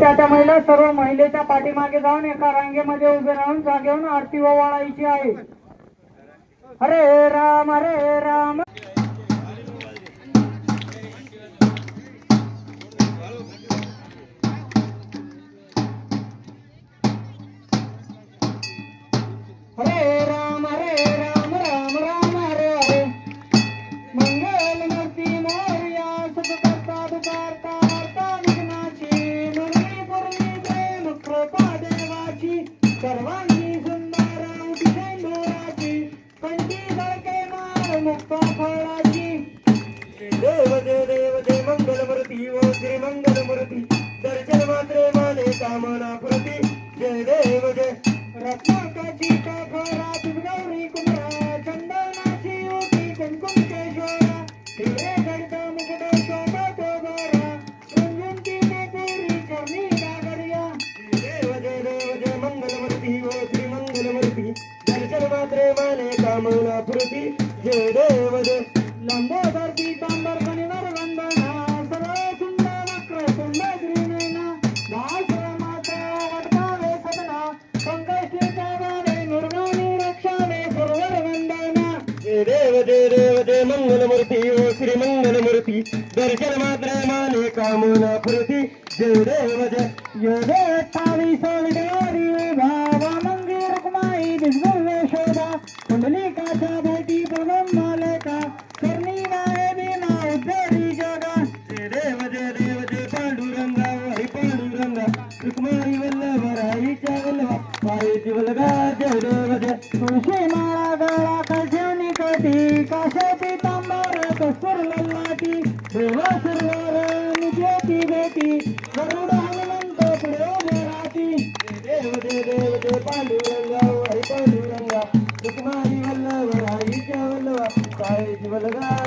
त्या त्या महिला सर्व महिलेच्या पाठीमागे जाऊन एका रांगेमध्ये उभे राहून जागेहून आरती ओवाळायची आहे. हरे राम हरे राम. हरे सर्वांगी सुंदर अतिशय डोळाची कंठी झळके मार मुक्त फळाची. देव जय देव जय मंगल मूर्ती ओ श्री मंगल मूर्ती दर्शन मात्रे माने कामना प्रती जय देव जय. रत्नाकाची कफरात दर्शन मात्रे माने कामना प्रती जय देव जय लंबोदर पीतांबर कणिवर वंदना सर्व सुंदर वक्र तुंड श्रीनयना दास माता वटकावे सदना पंकजच्या गावे निर्वाणी रक्षावे सर्वर वंदना जय देव जय देव जय मंगल मूर्ती ओ श्री मंगल मूर्ती दर्शन मात्रे माने कामना प्रती जय देव जय कठेवणी कटी तांबार पितांबर कस्तूर लल्लाटी देवा सुरवार निजेती बेटी गरुड हनुमंत पुढे उभे राहती. जय देव दे देव जय पांडुरंगा हरी पांडुरंगा. सुकुमारी वल्लभ राईच्या वल्लभा पायची वल्लभा.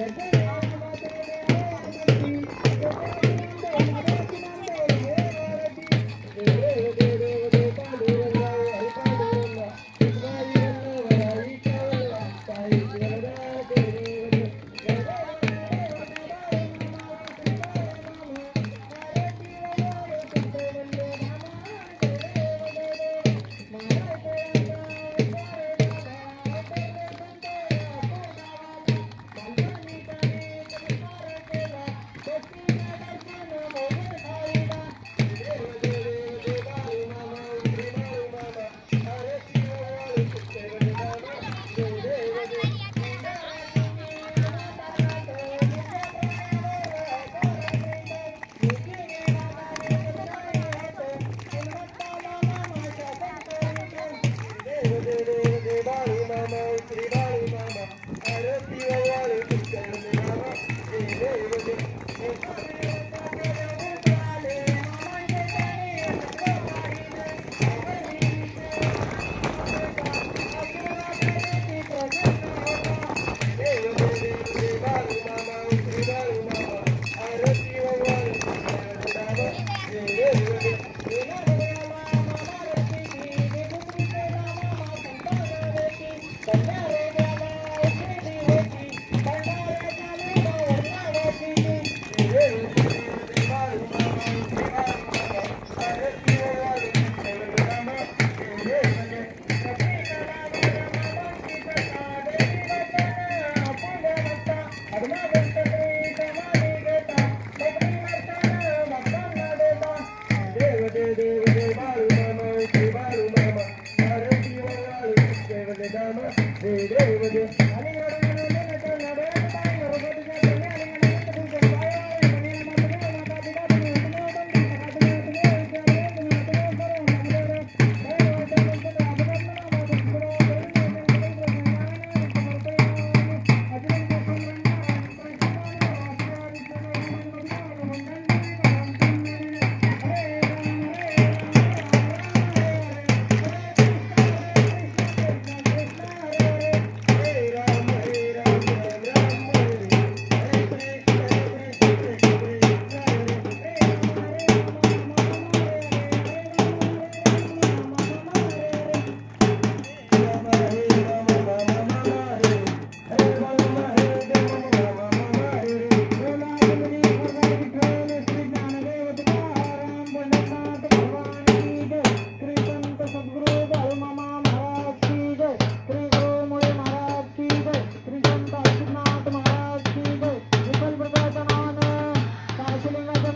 Gracias.